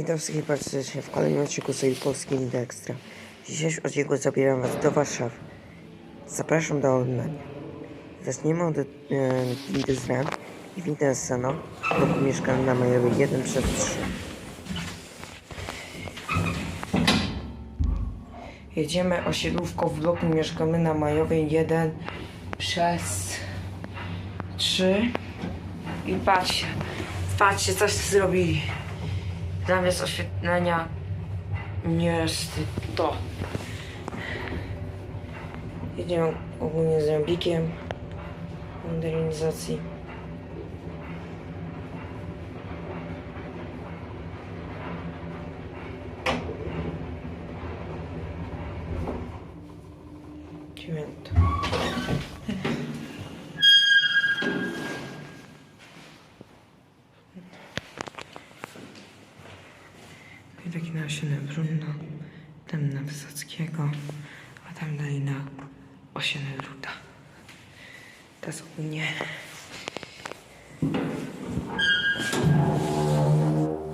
Witam wszystkich bardzo serdecznie w kolejnym odcinku Liga Ekstra. W dzisiejszym odcinku zabieram Was do Warszawy. Zapraszam do oglądania. Zacznijmy od e, Ren i Seno, bloku mieszkania na Majowej 1 przez 3. Jedziemy osiedlówką w bloku mieszkamy na Majowej 1 przez 3 i patrzcie, patrzcie coś zrobili. Zamiast oświetlenia jest to. Jedziemy ogólnie z rębikiem modernizacji. I taki nasiony brunno, tam na Wysockiego, a tam dalej na Osieny Ruda. To jest ogólnie... No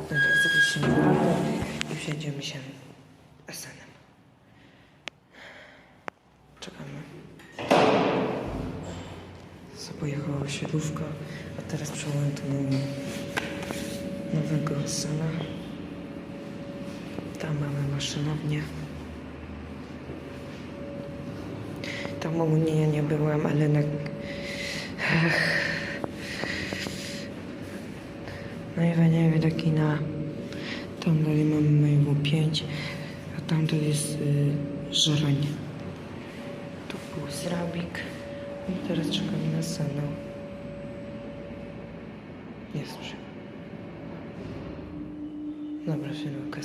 tak, Rudę i przejdziemy się Esenem. Czekamy. Co pojechała osiedlówka, a teraz przełączę do nowego Esena. Tam mamy maszynownię. Tam ogólnie ja nie byłam, ale na... No i weniemy do kina. Tam dalej mamy mojego 5, a tam to jest y, żerań. Tu był zrabik. I teraz czekamy na scenę. Jest przy. Dobra, filmik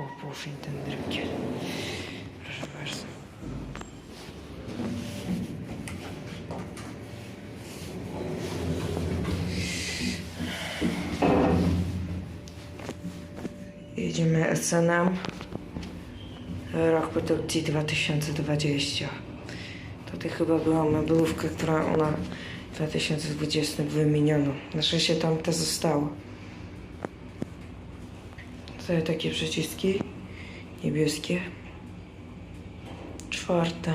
jest. Opuszczę ten drykiel. Proszę bardzo. Jedziemy SNM. Rok produkcji 2020. Tutaj chyba była meblówka, która ona w 2020 wymieniono. Na szczęście tam te zostało. Tutaj takie przyciski niebieskie. Czwarte.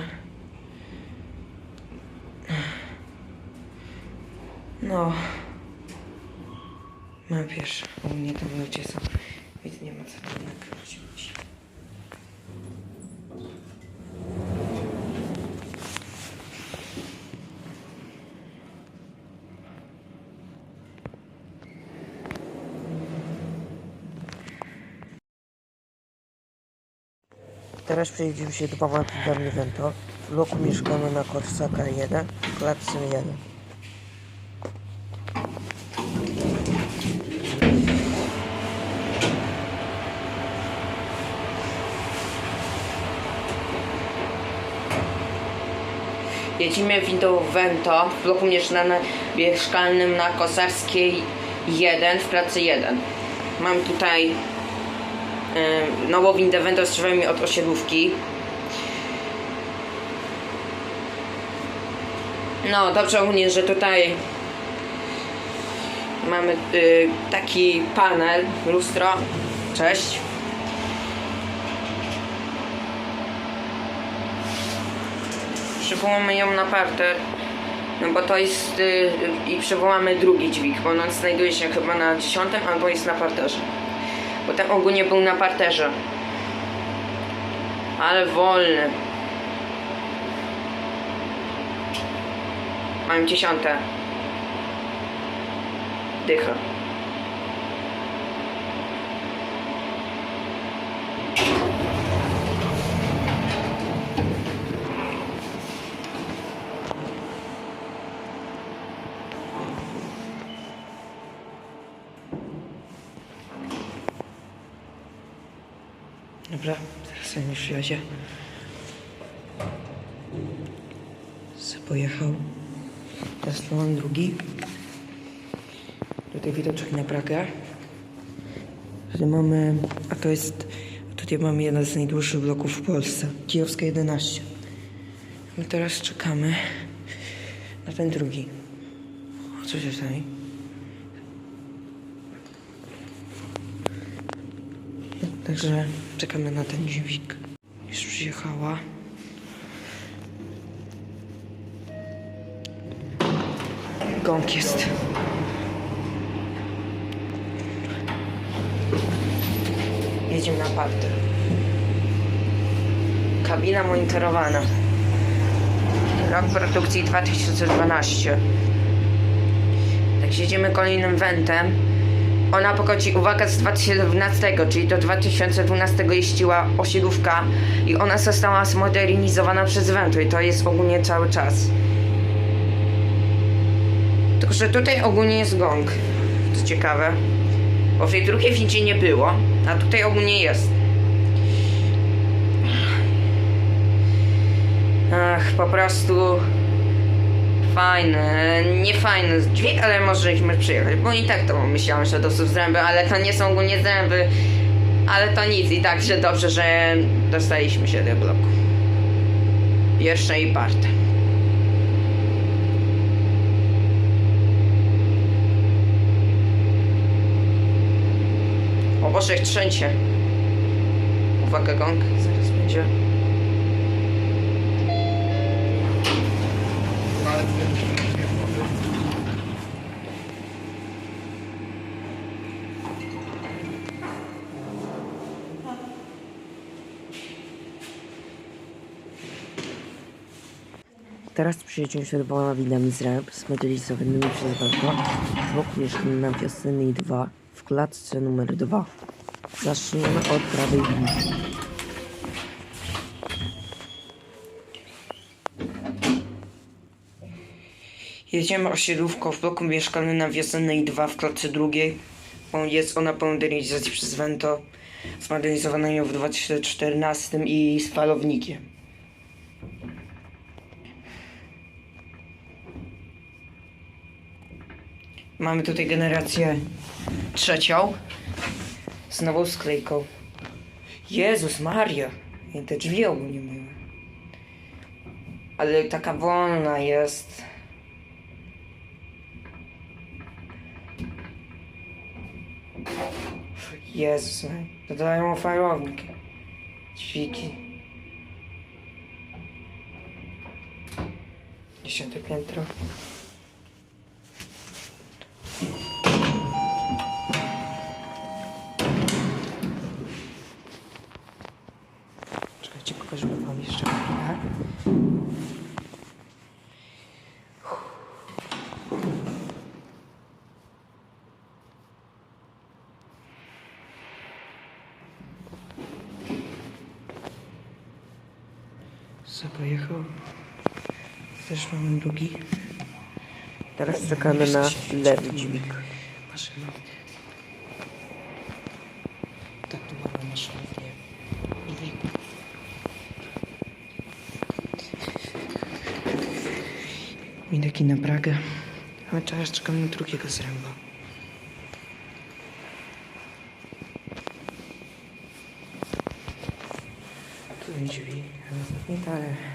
No. Mam. U mnie tam ludzie są. Więc nie ma co tam nakryć ludzi. Teraz przejdziemy się do Pawła Pidami Vento. W bloku mieszkamy na Korsaka 1, w klatce 1. Jedziemy windą Vento w bloku mieszkalnym na Kosarskiej 1 w pracy 1. Mam tutaj nową windę Vento z drzwiami od osiedlówki. No, dobrze ogólnie, że tutaj mamy y, taki panel, lustro. Cześć. Przywołamy ją na parter. No bo to jest. Y, I przywołamy drugi dźwig, bo on znajduje się chyba na dziesiątym albo jest na parterze. Ten ogólnie był na parterze. Ale wolny. Mam dziesiąte. Dycha. Dobra, jedzie. Se pojechał. Tu mam drugi. Tutaj widoczek na Pragę. Tutaj mamy, a to jest, tutaj mamy jeden z najdłuższych bloków w Polsce. Kijowska 11. My teraz czekamy na ten drugi. O, co się stanie? Także czekamy na ten dźwig. Już przyjechała. Gąk jest. Jedziemy na parter. Kabina monitorowana. Rok produkcji 2012. Tak jedziemy kolejnym wentem. Ona pochodzi, uwaga, z 2012, czyli do 2012 jeździła osiedlówka i ona została zmodernizowana przez Ventu i to jest ogólnie cały czas. Tylko, że tutaj ogólnie jest gong. Co ciekawe. Bo w tej drugiej windzie nie było, a tutaj ogólnie jest. Ach, po prostu fajny, nie fajny dźwięk, ale możemy przyjechać, bo i tak to myślałem, że to są zręby, ale to nie są ogólnie zręby, ale to nic i tak, że dobrze, że dostaliśmy się do bloku. Pierwsze i parte. O Boże, trzęcie. Uwaga, gong, zaraz będzie. Teraz przyjedziemy się dwoma widami z ramp zmodernizowanymi przez Banko z boku mieszkamy na wiosennej 2 w klatce numer 2. Zaczniemy od prawej windy. Jedziemy osiedlówką w bloku mieszkalnym na wiosennej 2 w klatce drugiej. Jest ona po modernizacji przez Vento. Zmodernizowano ją w 2014 i z falownikiem. Mamy tutaj generację trzecią z nową sklejką. Jezus Maria! I te drzwi ogólnie myły. Ale taka wolna jest. Jezus Maria. Dodają farownik. Dźwigi. Dziesiąte piętro. Czekajcie, pokażę wam jeszcze chwilę. Co pojechał? Też mamy drugi. Teraz czekamy na lewy dźwig. Tak, tu mamy maszynę. Dźwig. Wideki na Pragę. A teraz czekamy na drugiego zręba. Tu drzwi, zamknięte, ale...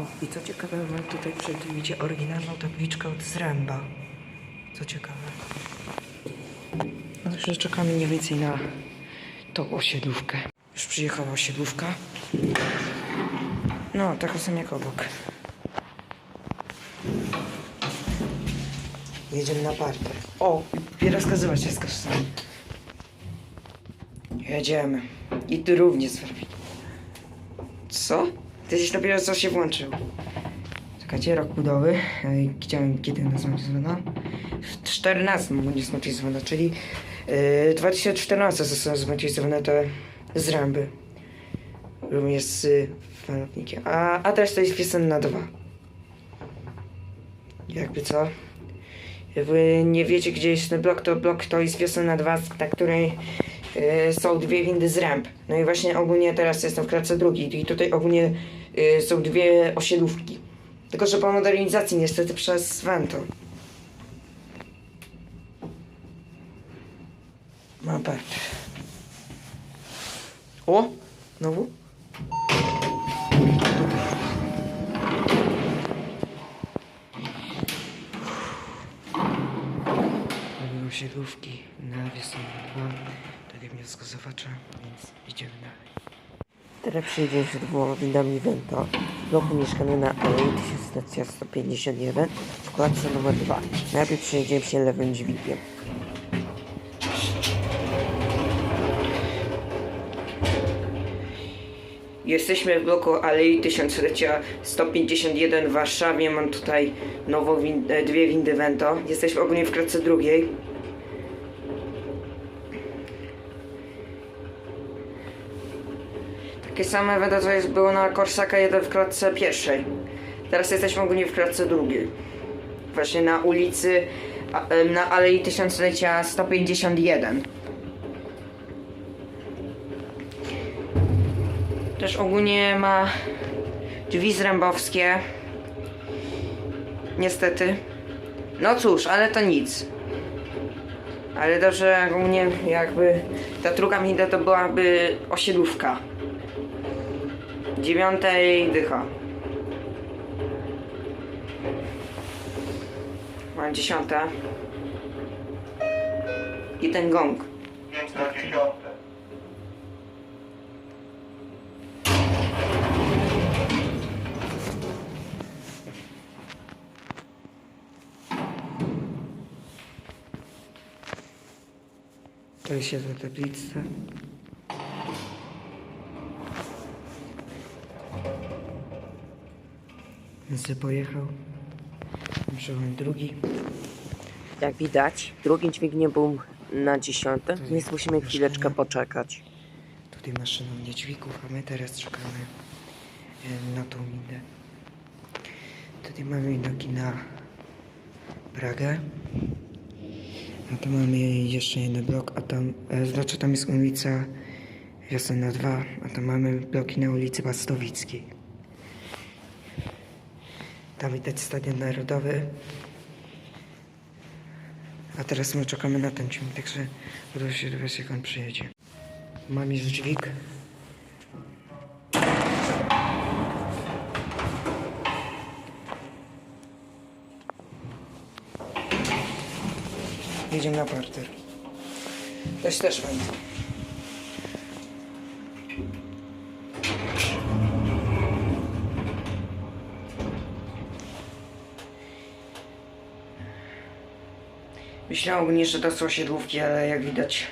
O, i co ciekawe, mam tutaj przed widzicie oryginalną tabliczkę od zręba. Co ciekawe. No także czekamy mniej więcej na tą osiedlówkę. Już przyjechała osiedlówka. No, taka sam jak obok. Jedziemy na parter. O, i rozkazywać jest kasztan. Jedziemy. I ty również zrobi. Co? Ty się dopiero co się włączył. Czekajcie, rok budowy. Ej, Chciałem kiedy ona zmontowana? W 14 będzie zmontowana, czyli yy, 2014 zostały zmontowane te zręby. Również z y, falownikiem. A adres to jest wiosenna 2. Jakby co? Jakby nie wiecie, gdzie jest ten blok, to blok to jest wiosenna 2, na której y, są dwie windy z ramp. No i właśnie ogólnie teraz jestem w klatce drugiej i tutaj ogólnie y, są dwie osiedlówki. Tylko, że po modernizacji niestety przez Vento. Ma part. O! Znowu? Osiedlówki na wiosennej 2. takie wnioskozawcze, więc idziemy dalej. Teraz przejdziemy się dwoma windami Vento w bloku mieszkania na Alei 1151 w klatce numer 2. Najpierw przejdziemy się lewym dźwigiem. Jesteśmy w bloku Alei Tysiąclecia 151 w Warszawie. Mam tutaj nową win- e, dwie windy Vento. Jesteśmy ogólnie w klatce drugiej. Takie same jest było na Corsaka 1 w klatce pierwszej. Teraz jesteśmy ogólnie w klatce drugiej. Właśnie na ulicy, na Alei Tysiąclecia 151. Też ogólnie ma drzwi zrębowskie. Niestety. No cóż, ale to nic. Ale dobrze, ogólnie jakby ta druga winda to byłaby osiedlówka. Dziewiątej dycha. Mam dziesiąta. I ten gong. Dziesiąte. To jest jedna tablica. Więc sobie pojechał. Przełom drugi. Jak widać, drugi dźwig nie był na dziesiąte, więc musimy chwileczkę poczekać. Tutaj masz szanownie dźwigów, a my teraz czekamy na tą minę. Tutaj mamy widoki na Pragę. A tu mamy jeszcze jeden blok, a tam, e, znaczy tam jest ulica Wiosenna 2, a tam mamy bloki na ulicy Bastowickiej. Tam widać Stadion Narodowy. A teraz my czekamy na ten ciąg, także uda się dowiedzieć jak on przyjedzie. Mam już dźwig. Jedziemy na parter. Też też będę. Myślałem że to są osiedlówki, ale jak widać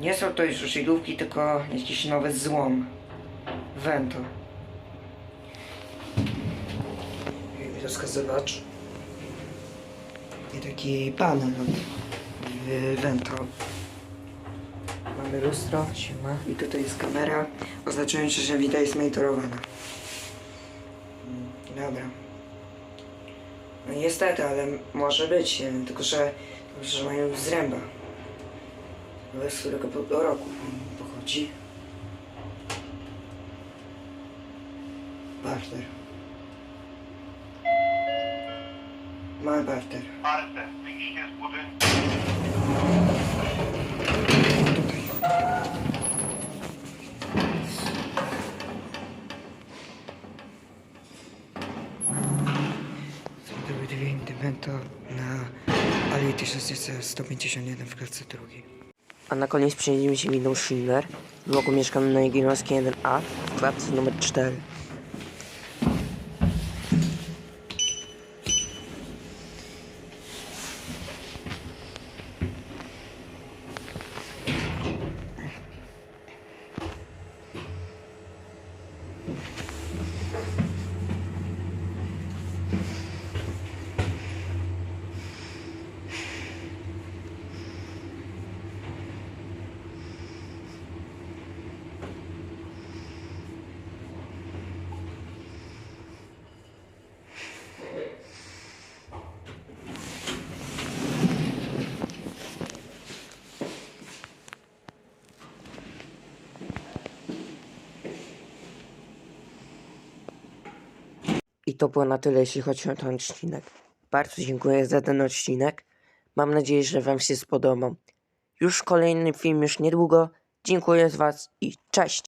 nie są to już osiedlówki, tylko jakiś nowy złom. Vento. Rozkazywacz. I taki panel w Vento. Mamy lustro, siema. I tutaj jest kamera, oznaczająca, że wita jest monitorowana. Mm, Dobra. No niestety, ale może być, nie wiem, tylko że, że mają zręba. Z którego roku pochodzi. Parter. Mamy parter. Marce, wyjście z budynku. Tutaj. To były dwie indymento na Alei 1151 w klatce drugiej. A na koniec przejdziemy się windą Schindler. W bloku mieszkamy na Jagiellonskiej 1A w klatce numer 4. I to było na tyle, jeśli chodzi o ten odcinek. Bardzo dziękuję za ten odcinek. Mam nadzieję, że Wam się spodobał. Już kolejny film już niedługo. Dziękuję z Was i cześć!